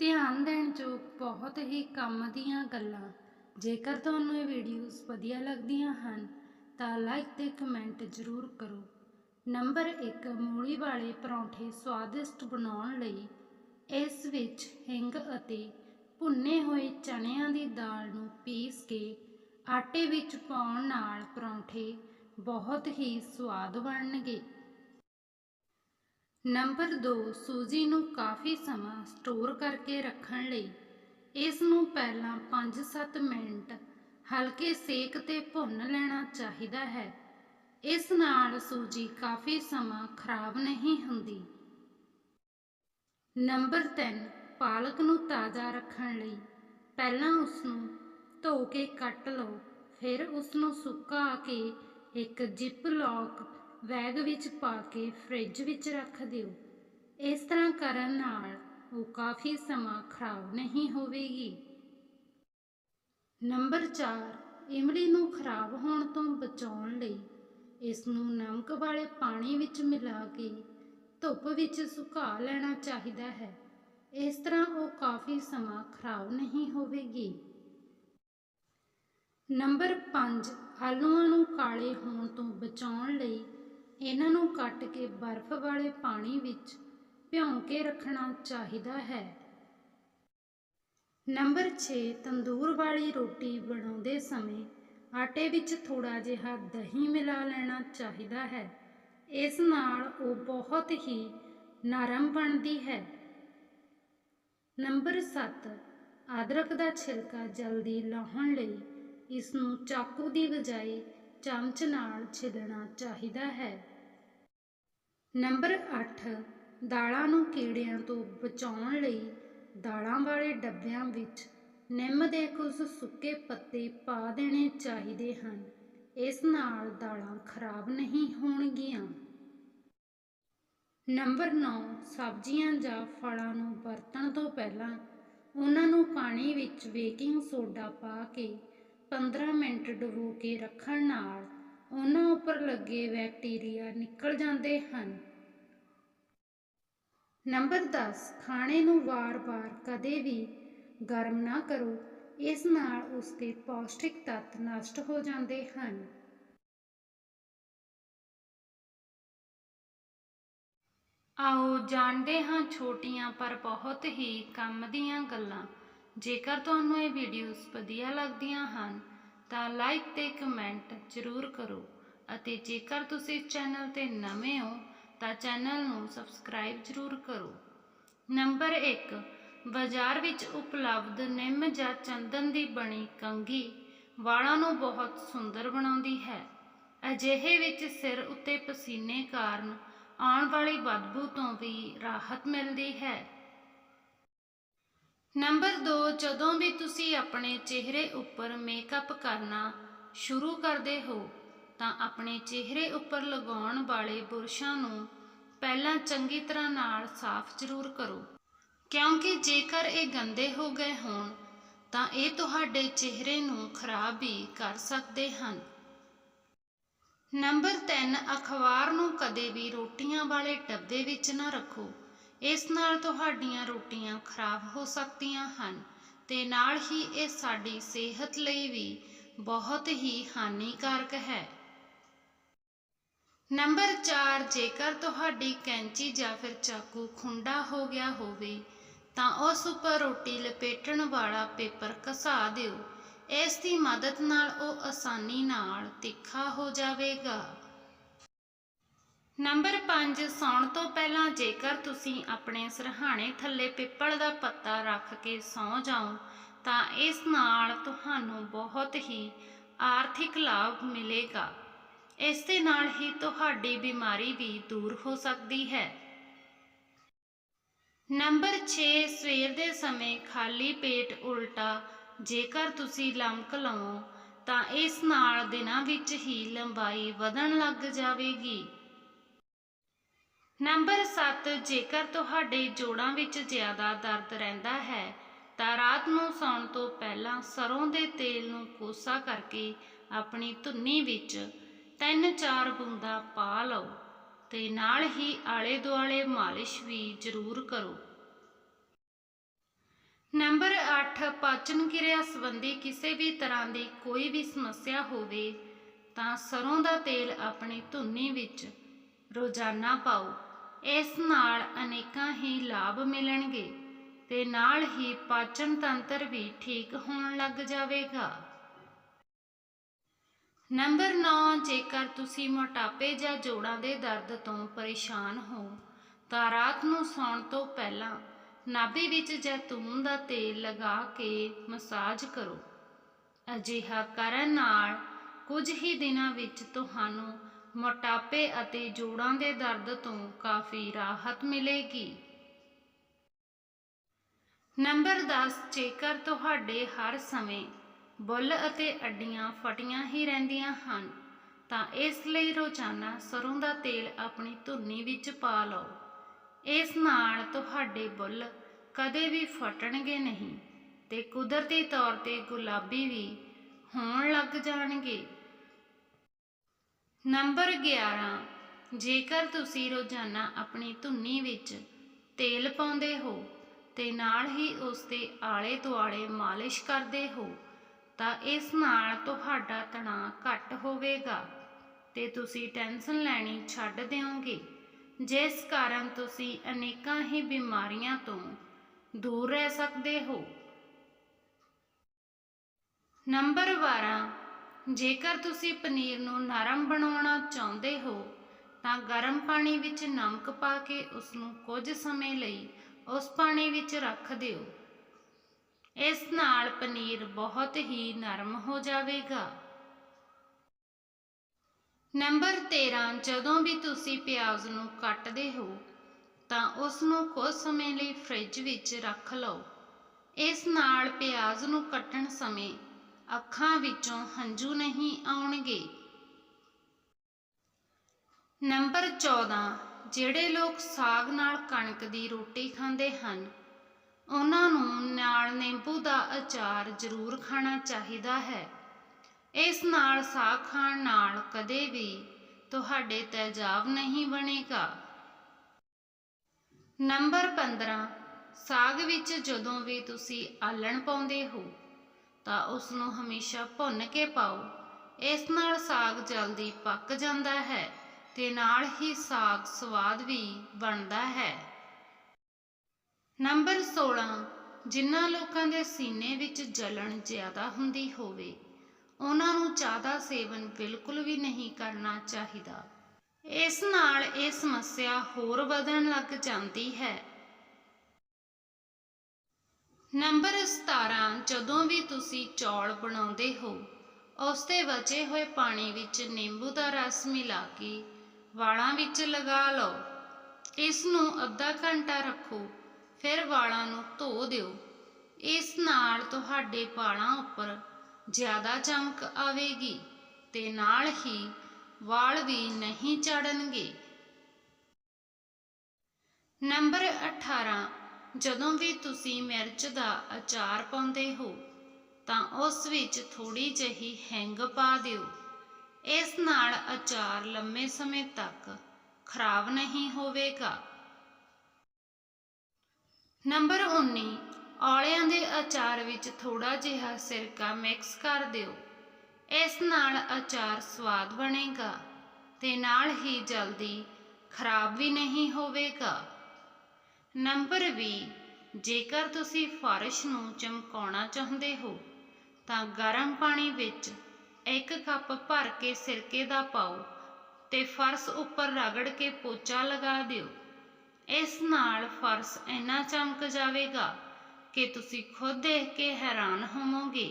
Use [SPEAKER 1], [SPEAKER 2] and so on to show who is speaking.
[SPEAKER 1] ਧਿਆਨ ਦੇਣ ਯੋਗ ਬਹੁਤ ਹੀ ਕੰਮ ਦੀਆਂ ਗੱਲਾਂ। ਜੇਕਰ ਤੁਹਾਨੂੰ ਇਹ ਵੀਡੀਓਜ਼ ਵਧੀਆ ਲੱਗਦੀਆਂ ਹਨ, ਤਾਂ ਲਾਈਕ ਤੇ ਕਮੈਂਟ ਜ਼ਰੂਰ ਕਰੋ। ਨੰਬਰ 1 ਮੂਲੀ ਵਾਲੇ ਪਰੌਂਠੇ ਸਵਾਦਿਸ਼ਟ ਬਣਾਉਣ ਲਈ ਇਸ ਵਿੱਚ ਹਿੰਗ ਅਤੇ ਭੁੰਨੇ ਹੋਏ ਚਣਿਆਂ ਦੀ ਦਾਲ ਨੂੰ ਪੀਸ ਕੇ ਆਟੇ ਵਿੱਚ ਪਾਉਣ ਨਾਲ ਪਰੌਂਠੇ ਬਹੁਤ ਹੀ ਸਵਾਦ ਬਣਨਗੇ। ਨੰਬਰ 2 ਸੂਜੀ ਨੂੰ ਕਾਫੀ ਸਮਾਂ ਸਟੋਰ ਕਰਕੇ ਰੱਖਣ ਲਈ। ਇਸ ਨੂੰ ਪਹਿਲਾਂ 5-7 ਮਿੰਟ ਹਲਕੇ ਸੇਕ ਤੇ ਭੁੰਨ ਲੈਣਾ ਚਾਹੀਦਾ ਹੈ। ਇਸ ਨਾਲ ਸੂਜੀ ਕਾਫੀ ਸਮਾਂ ਖਰਾਬ ਨਹੀਂ ਹੁੰਦੀ। ਨੰਬਰ 3 ਪਾਲਕ ਨੂੰ ਤਾਜ਼ਾ ਰੱਖਣ ਲਈ। ਪਹਿਲਾਂ ਉਸ ਨੂੰ ਧੋ ਕੇ ਕੱਟ ਲਓ, ਫਿਰ ਉਸ ਨੂੰ ਸੁਕਾ ਕੇ ਇੱਕ ਜਿਪ ਲੌਕ ਬੈਗ ਵਿੱਚ ਪਾ ਕੇ ਫ੍ਰਿਜ ਵਿੱਚ ਰੱਖ ਦਿਓ। ਇਸ ਤਰ੍ਹਾਂ ਕਰਨ ਨਾਲ ਉਹ ਕਾਫੀ ਸਮਾਂ ਖਰਾਬ ਨਹੀਂ ਹੋਵੇਗੀ। ਨੰਬਰ 4 ਇਮਲੀ ਨੂੰ ਖਰਾਬ ਹੋਣ ਤੋਂ ਬਚਾਉਣ ਲਈ ਇਸ ਨੂੰ ਨਮਕ ਵਾਲੇ ਪਾਣੀ ਵਿੱਚ ਮਿਲਾ ਕੇ ਧੁੱਪ ਵਿੱਚ ਸੁਕਾ ਲੈਣਾ ਚਾਹੀਦਾ ਹੈ। ਇਸ ਤਰ੍ਹਾਂ ਉਹ ਕਾਫੀ ਸਮਾਂ ਖਰਾਬ ਨਹੀਂ ਹੋਵੇਗੀ। ਨੰਬਰ 5 ਆਲੂਆਂ ਨੂੰ ਕਾਲੇ ਹੋਣ ਤੋਂ ਬਚਾਉਣ ਲਈ ਇਹਨਾਂ ਨੂੰ ਕੱਟ ਕੇ ਬਰਫ਼ ਵਾਲੇ ਪਾਣੀ ਵਿੱਚ ਭਿਉਂ ਕੇ ਰੱਖਣਾ ਚਾਹੀਦਾ ਹੈ। ਨੰਬਰ 6 ਤੰਦੂਰ ਵਾਲੀ ਰੋਟੀ ਬਣਾਉਂਦੇ ਸਮੇਂ ਆਟੇ ਵਿੱਚ ਥੋੜਾ ਜਿਹਾ ਦਹੀਂ ਮਿਲਾ ਲੈਣਾ ਚਾਹੀਦਾ ਹੈ। ਇਸ ਨਾਲ ਉਹ ਬਹੁਤ ਹੀ ਨਰਮ ਬਣਦੀ ਹੈ। ਨੰਬਰ 7 ਅਦਰਕ ਦਾ ਛਿਲਕਾ ਜਲਦੀ ਲਾਹੁਣ ਲਈ ਇਸ ਨੂੰ ਚਾਕੂ ਦੀ ਬਜਾਏ ਚਮਚ ਨਾਲ ਛਿੱਲਣਾ ਚਾਹੀਦਾ ਹੈ। ਨੰਬਰ 8 ਦਾਲਾਂ ਨੂੰ ਕੀੜਿਆਂ ਤੋਂ ਬਚਾਉਣ ਲਈ ਦਾਲਾਂ ਵਾਲੇ ਡੱਬਿਆਂ ਵਿੱਚ ਨਿੰਮ ਦੇ ਕੁਝ ਸੁੱਕੇ ਪੱਤੇ ਪਾ ਦੇਣੇ ਚਾਹੀਦੇ ਹਨ। ਇਸ ਨਾਲ ਦਾਲਾਂ ਖਰਾਬ ਨਹੀਂ ਹੋਣਗੀਆਂ। ਨੰਬਰ 9 ਸਬਜ਼ੀਆਂ ਜਾਂ ਫਲਾਂ ਨੂੰ ਵਰਤਣ ਤੋਂ ਪਹਿਲਾਂ ਉਹਨਾਂ ਨੂੰ ਪਾਣੀ ਵਿੱਚ ਬੇਕਿੰਗ ਸੋਡਾ ਪਾ ਕੇ 15 ਮਿੰਟ ਡੁਬੋ ਕੇ ਰੱਖਣ ਨਾਲ ਉਹਨਾਂ ਉੱਪਰ ਲੱਗੇ ਬੈਕਟੀਰੀਆ ਨਿਕਲ ਜਾਂਦੇ ਹਨ। ਨੰਬਰ 10 ਖਾਣੇ ਨੂੰ ਵਾਰ-ਵਾਰ ਕਦੇ ਵੀ ਗਰਮ ਨਾ ਕਰੋ। ਇਸ ਨਾਲ ਉਸ ਦੇ ਪੌਸ਼ਟਿਕ ਤੱਤ ਨਸ਼ਟ ਹੋ ਜਾਂਦੇ ਹਨ। ਆਓ ਜਾਣਦੇ ਹਾਂ ਛੋਟੀਆਂ ਪਰ ਬਹੁਤ ਹੀ ਕੰਮ ਦੀਆਂ ਗੱਲਾਂ। ਜੇਕਰ ਤੁਹਾਨੂੰ ਇਹ ਵੀਡੀਓਜ਼ ਵਧੀਆ ਲੱਗਦੀਆਂ ਹਨ, ਤਾਂ ਲਾਈਕ ਤੇ ਕਮੈਂਟ ਜ਼ਰੂਰ ਕਰੋ ਅਤੇ ਜੇਕਰ ਤੁਸੀਂ ਚੈਨਲ ਤੇ ਨਵੇਂ ਹੋ, ਤਾਂ ਚੈਨਲ ਨੂੰ ਸਬਸਕ੍ਰਾਈਬ ਜ਼ਰੂਰ ਕਰੋ। ਨੰਬਰ 1 ਬਾਜ਼ਾਰ ਵਿੱਚ ਉਪਲਬਧ ਨਿੰਮ ਜਾਂ ਚੰਦਨ ਦੀ ਬਣੀ ਕੰਘੀ ਵਾਲਾਂ ਨੂੰ ਬਹੁਤ ਸੁੰਦਰ ਬਣਾਉਂਦੀ ਹੈ। ਅਜਿਹੇ ਵਿੱਚ ਸਿਰ ਉੱਤੇ ਪਸੀਨੇ ਕਾਰਨ ਆਉਣ ਵਾਲੀ ਬਦਬੂ ਤੋਂ ਵੀ ਰਾਹਤ ਮਿਲਦੀ ਹੈ। ਨੰਬਰ 2 ਜਦੋਂ ਵੀ ਤੁਸੀਂ ਆਪਣੇ ਚਿਹਰੇ ਉੱਪਰ ਮੇਕਅਪ ਕਰਨਾ ਸ਼ੁਰੂ ਕਰਦੇ ਹੋ, ਤਾਂ ਆਪਣੇ ਚਿਹਰੇ ਉੱਪਰ ਲਗਾਉਣ ਵਾਲੇ ਬੁਰਸ਼ਾਂ ਨੂੰ ਪਹਿਲਾਂ ਚੰਗੀ ਤਰ੍ਹਾਂ ਨਾਲ ਸਾਫ਼ ਜ਼ਰੂਰ ਕਰੋ। ਕਿਉਂਕਿ ਜੇਕਰ ਇਹ ਗੰਦੇ ਹੋ ਗਏ ਹੋਣ, ਤਾਂ ਇਹ ਤੁਹਾਡੇ ਚਿਹਰੇ ਨੂੰ ਖਰਾਬ ਵੀ ਕਰ ਸਕਦੇ ਹਨ। ਨੰਬਰ 3 ਅਖਬਾਰ ਨੂੰ ਕਦੇ ਵੀ ਰੋਟੀਆਂ ਵਾਲੇ ਡੱਬੇ ਵਿੱਚ ਨਾ ਰੱਖੋ। ਇਸ ਨਾਲ ਤੁਹਾਡੀਆਂ ਰੋਟੀਆਂ ਖਰਾਬ ਹੋ ਸਕਦੀਆਂ ਹਨ ਤੇ ਨਾਲ ਹੀ ਇਹ ਸਾਡੀ ਸਿਹਤ ਲਈ ਵੀ ਬਹੁਤ ਹੀ ਹਾਨੀਕਾਰਕ ਹੈ। ਨੰਬਰ 4 ਜੇਕਰ ਤੁਹਾਡੀ ਕੈਂਚੀ ਜਾਂ ਫਿਰ ਚਾਕੂ ਖੁੰਡਾ ਹੋ ਗਿਆ ਹੋਵੇ, ਤਾਂ ਉਸ ਉੱਪਰ ਰੋਟੀ ਲਪੇਟਣ ਵਾਲਾ ਪੇਪਰ ਘਸਾ ਦਿਓ। ਇਸ ਦੀ ਮਦਦ ਨਾਲ ਉਹ ਆਸਾਨੀ ਨਾਲ ਤਿੱਖਾ ਹੋ ਜਾਵੇਗਾ। ਨੰਬਰ 5 ਸੌਣ ਤੋਂ ਪਹਿਲਾਂ ਜੇਕਰ ਤੁਸੀਂ ਆਪਣੇ ਸਰਹਾਣੇ ਥੱਲੇ ਪਿੱਪਲ ਦਾ ਪੱਤਾ ਰੱਖ ਕੇ ਸੌਂ ਜਾਓ, ਤਾਂ ਇਸ ਨਾਲ ਤੁਹਾਨੂੰ ਬਹੁਤ ਹੀ ਆਰਥਿਕ ਲਾਭ ਮਿਲੇਗਾ। ਇਸ ਦੇ ਨਾਲ ਹੀ ਤੁਹਾਡੀ ਬਿਮਾਰੀ ਵੀ ਦੂਰ ਹੋ ਸਕਦੀ ਹੈ। ਨੰਬਰ 6 ਸਵੇਰ ਦੇ ਸਮੇਂ ਖਾਲੀ ਪੇਟ ਉਲਟਾ ਜੇਕਰ ਤੁਸੀਂ ਲੰਮਕ ਲਵੋ, ਤਾਂ ਇਸ ਨਾਲ ਦਿਨਾਂ ਵਿੱਚ ਹੀ ਲੰਬਾਈ ਵਧਣ ਲੱਗ ਜਾਵੇਗੀ। ਨੰਬਰ 7 ਜੇਕਰ ਤੁਹਾਡੇ ਜੋੜਾਂ ਵਿੱਚ ਜ਼ਿਆਦਾ ਦਰਦ ਰਹਿੰਦਾ ਹੈ, ਤਾਂ ਰਾਤ ਨੂੰ ਸੌਣ ਤੋਂ ਪਹਿਲਾਂ ਸਰੋਂ ਦੇ ਤੇਲ ਨੂੰ ਕੋਸਾ ਕਰਕੇ ਆਪਣੀ ਧੁੰਨੀ ਵਿੱਚ 3-4 ਬੂੰਦਾਂ ਪਾ ਲਓ ਤੇ ਨਾਲ ਹੀ ਆਲੇ ਦੁਆਲੇ ਮਾਲਿਸ਼ ਵੀ ਜ਼ਰੂਰ ਕਰੋ। ਨੰਬਰ 8 ਪਾਚਨ ਕਿਰਿਆ ਸੰਬੰਧੀ ਕਿਸੇ ਵੀ ਤਰ੍ਹਾਂ ਦੀ ਕੋਈ ਵੀ ਸਮੱਸਿਆ ਹੋਵੇ, ਤਾਂ ਸਰੋਂ ਦਾ ਤੇਲ ਆਪਣੀ ਧੁੰਨੀ ਵਿੱਚ ਰੋਜ਼ਾਨਾ ਪਾਓ। ਇਸ ਨਾਲ ਅਨੇਕਾਂ ਹੀ ਲਾਭ ਮਿਲਣਗੇ ਤੇ ਨਾਲ ਹੀ ਪਾਚਨ ਤੰਤਰ ਵੀ ਠੀਕ ਹੋਣ ਲੱਗ ਜਾਵੇਗਾ। ਨੰਬਰ 9 ਜੇਕਰ ਤੁਸੀਂ ਮੋਟਾਪੇ ਜਾਂ ਜੋੜਾਂ ਦੇ ਦਰਦ ਤੋਂ ਪਰੇਸ਼ਾਨ ਹੋ, ਤਾਂ ਰਾਤ ਨੂੰ ਸੌਣ ਤੋਂ ਪਹਿਲਾਂ ਨਾਭੀ ਵਿੱਚ ਜੈਤੂਨ ਦਾ ਤੇਲ ਲਗਾ ਕੇ ਮਸਾਜ ਕਰੋ। ਅਜਿਹਾ ਕਰਨ ਨਾਲ ਕੁਝ ਹੀ ਦਿਨਾਂ ਵਿੱਚ ਤੁਹਾਨੂੰ ਮੋਟਾਪੇ ਅਤੇ ਜੋੜਾਂ ਦੇ ਦਰਦ ਤੋਂ ਕਾਫੀ ਰਾਹਤ ਮਿਲੇਗੀ। ਨੰਬਰ 10 ਜੇਕਰ ਤੁਹਾਡੇ ਹਰ ਸਮੇਂ ਬੁੱਲ ਅਤੇ ਅੱਡੀਆਂ ਫਟੀਆਂ ਹੀ ਰਹਿੰਦੀਆਂ ਹਨ, ਤਾਂ ਇਸ ਲਈ ਰੋਜ਼ਾਨਾ ਸਰੋਂ ਦਾ ਤੇਲ ਆਪਣੀ ਧੁੰਨੀ ਵਿੱਚ ਪਾ ਲਓ। ਇਸ ਨਾਲ ਤੁਹਾਡੇ ਬੁੱਲ ਕਦੇ ਵੀ ਫਟਣਗੇ ਨਹੀਂ ਤੇ ਕੁਦਰਤੀ ਤੌਰ ਤੇ ਗੁਲਾਬੀ ਵੀ ਹੋਣ ਲੱਗ ਜਾਣਗੇ। ਨੰਬਰ 11 ਜੇਕਰ ਤੁਸੀਂ ਰੋਜ਼ਾਨਾ ਆਪਣੀ ਧੁੰਨੀ ਵਿੱਚ ਤੇਲ ਪਾਉਂਦੇ ਹੋ ਤੇ ਨਾਲ ਹੀ ਉਸ ਦੇ ਆਲੇ ਦੁਆਲੇ ਮਾਲਿਸ਼ ਕਰਦੇ ਹੋ, ਤਾਂ ਇਸ ਨਾਲ ਤੁਹਾਡਾ ਤਣਾਅ ਘੱਟ ਹੋਵੇਗਾ ਤੇ ਤੁਸੀਂ ਟੈਨਸ਼ਨ ਲੈਣੀ ਛੱਡ ਦਿਓਗੇ। ਜਿਸ ਕਾਰਨ ਤੁਸੀਂ ਅਨੇਕਾਂ ਹੀ ਬਿਮਾਰੀਆਂ ਤੋਂ ਦੂਰ ਰਹਿ ਸਕਦੇ ਹੋ। ਨੰਬਰ 12 ਜੇਕਰ ਤੁਸੀਂ ਪਨੀਰ ਨੂੰ ਨਰਮ ਬਣਾਉਣਾ ਚਾਹੁੰਦੇ ਹੋ, ਤਾਂ ਗਰਮ ਪਾਣੀ ਵਿੱਚ ਨਮਕ ਪਾ ਕੇ ਉਸ ਨੂੰ ਕੁਝ ਸਮੇਂ ਲਈ ਉਸ ਪਾਣੀ ਵਿੱਚ ਰੱਖ ਦਿਓ। ਇਸ ਨਾਲ ਪਨੀਰ ਬਹੁਤ ਹੀ ਨਰਮ ਹੋ ਜਾਵੇਗਾ। ਨੰਬਰ 13 ਜਦੋਂ ਵੀ ਤੁਸੀਂ ਪਿਆਜ਼ ਨੂੰ ਕੱਟਦੇ ਹੋ, ਤਾਂ ਉਸ ਨੂੰ ਕੁਝ ਸਮੇਂ ਲਈ ਫ੍ਰਿਜ ਵਿੱਚ ਰੱਖ ਲਓ। ਇਸ ਨਾਲ ਪਿਆਜ਼ ਨੂੰ ਕੱਟਣ ਸਮੇਂ ਅੱਖਾਂ ਵਿੱਚੋਂ ਹੰਝੂ ਨਹੀਂ ਆਉਣਗੇ। ਨੰਬਰ 14 ਜਿਹੜੇ ਲੋਕ ਸਾਗ ਨਾਲ ਕਣਕ ਦੀ ਰੋਟੀ ਖਾਂਦੇ ਹਨ, ਉਹਨਾਂ ਨੂੰ ਨਾਲ ਨਿੰਬੂ ਦਾ ਅਚਾਰ ਜ਼ਰੂਰ ਖਾਣਾ ਚਾਹੀਦਾ ਹੈ। ਇਸ ਨਾਲ ਸਾਗ ਖਾਣ ਨਾਲ ਕਦੇ ਵੀ ਤੁਹਾਡੇ ਤੇਜ਼ਾਬ ਨਹੀਂ ਬਣੇਗਾ। ਨੰਬਰ 15 ਸਾਗ ਵਿੱਚ ਜਦੋਂ ਵੀ ਤੁਸੀਂ ਆਲਣ ਪਾਉਂਦੇ ਹੋ ਤਾਂ ਉਸ ਨੂੰ ਹਮੇਸ਼ਾ ਭੁੰਨ ਕੇ ਪਾਓ। ਇਸ ਨਾਲ ਸਾਗ ਜਲਦੀ ਪੱਕ ਜਾਂਦਾ ਹੈ ਤੇ ਨਾਲ ਹੀ ਸਾਗ ਸਵਾਦ ਵੀ ਬਣਦਾ ਹੈ। ਨੰਬਰ 16 ਜਿਨ੍ਹਾਂ ਲੋਕਾਂ ਦੇ ਸੀਨੇ ਵਿੱਚ ਜਲਣ ਜ਼ਿਆਦਾ ਹੁੰਦੀ ਹੋਵੇ, ਉਹਨਾਂ ਨੂੰ ਜ਼ਿਆਦਾ ਸੇਵਨ ਬਿਲਕੁਲ ਵੀ ਨਹੀਂ ਕਰਨਾ ਚਾਹੀਦਾ। ਇਸ ਨਾਲ ਇਹ ਸਮੱਸਿਆ ਹੋਰ ਵਧਣ ਲੱਗ ਜਾਂਦੀ ਹੈ। ਨੰਬਰ 17 ਜਦੋਂ ਵੀ ਤੁਸੀਂ ਚੌਲ ਬਣਾਉਂਦੇ ਹੋ ਉਸ ਦੇ ਬਚੇ ਹੋਏ ਪਾਣੀ ਵਿੱਚ ਨਿੰਬੂ ਦਾ ਰਸ ਮਿਲਾ ਕੇ ਵਾਲਾਂ ਵਿੱਚ ਲਗਾ ਲਓ। ਇਸ ਨੂੰ ਅੱਧਾ ਘੰਟਾ ਰੱਖੋ, ਫਿਰ ਵਾਲਾਂ ਨੂੰ ਧੋ ਦਿਓ। ਇਸ ਨਾਲ ਤੁਹਾਡੇ ਵਾਲਾਂ ਉੱਪਰ ਜ਼ਿਆਦਾ ਚਮਕ ਆਵੇਗੀ ਤੇ ਨਾਲ ਹੀ ਵਾਲ ਵੀ ਨਹੀਂ ਝੜਨਗੇ ਨੰਬਰ 18 ਜਦੋਂ ਵੀ ਤੁਸੀਂ ਮਿਰਚ ਦਾ ਅਚਾਰ ਪਾਉਂਦੇ ਹੋ, ਤਾਂ ਉਸ ਵਿੱਚ ਥੋੜੀ ਜਿਹੀ ਹੈਂਗ ਪਾ ਦਿਓ। ਇਸ ਨਾਲ ਅਚਾਰ ਲੰਮੇ ਸਮੇਂ ਤੱਕ ਖਰਾਬ ਨਹੀਂ ਹੋਵੇਗਾ। ਨੰਬਰ 19 ਔਲਿਆਂ ਦੇ ਅਚਾਰ ਵਿੱਚ ਥੋੜਾ ਜਿਹਾ ਸਿਰਕਾ ਮਿਕਸ ਕਰ ਦਿਓ। ਇਸ ਨਾਲ ਅਚਾਰ ਸਵਾਦ ਬਣੇਗਾ ਤੇ ਨਾਲ ਹੀ ਜਲਦੀ ਖਰਾਬ ਵੀ ਨਹੀਂ ਹੋਵੇਗਾ। ਨੰਬਰ 20 ਜੇਕਰ ਤੁਸੀਂ ਫਰਸ਼ ਨੂੰ ਚਮਕਾਉਣਾ ਚਾਹੁੰਦੇ ਹੋ, ਤਾਂ ਗਰਮ ਪਾਣੀ ਵਿੱਚ ਇੱਕ ਕੱਪ ਭਰ ਕੇ ਸਿਰਕੇ ਦਾ ਪਾਓ ਤੇ ਫਰਸ਼ ਉੱਪਰ ਰਗੜ ਕੇ ਪੋਚਾ ਲਗਾ ਦਿਓ। ਇਸ ਨਾਲ ਫਰਸ਼ ਇੰਨਾ ਚਮਕ ਜਾਵੇਗਾ ਕਿ ਤੁਸੀਂ ਖੁਦ ਦੇਖ ਕੇ ਹੈਰਾਨ ਹੋਵੋਗੇ।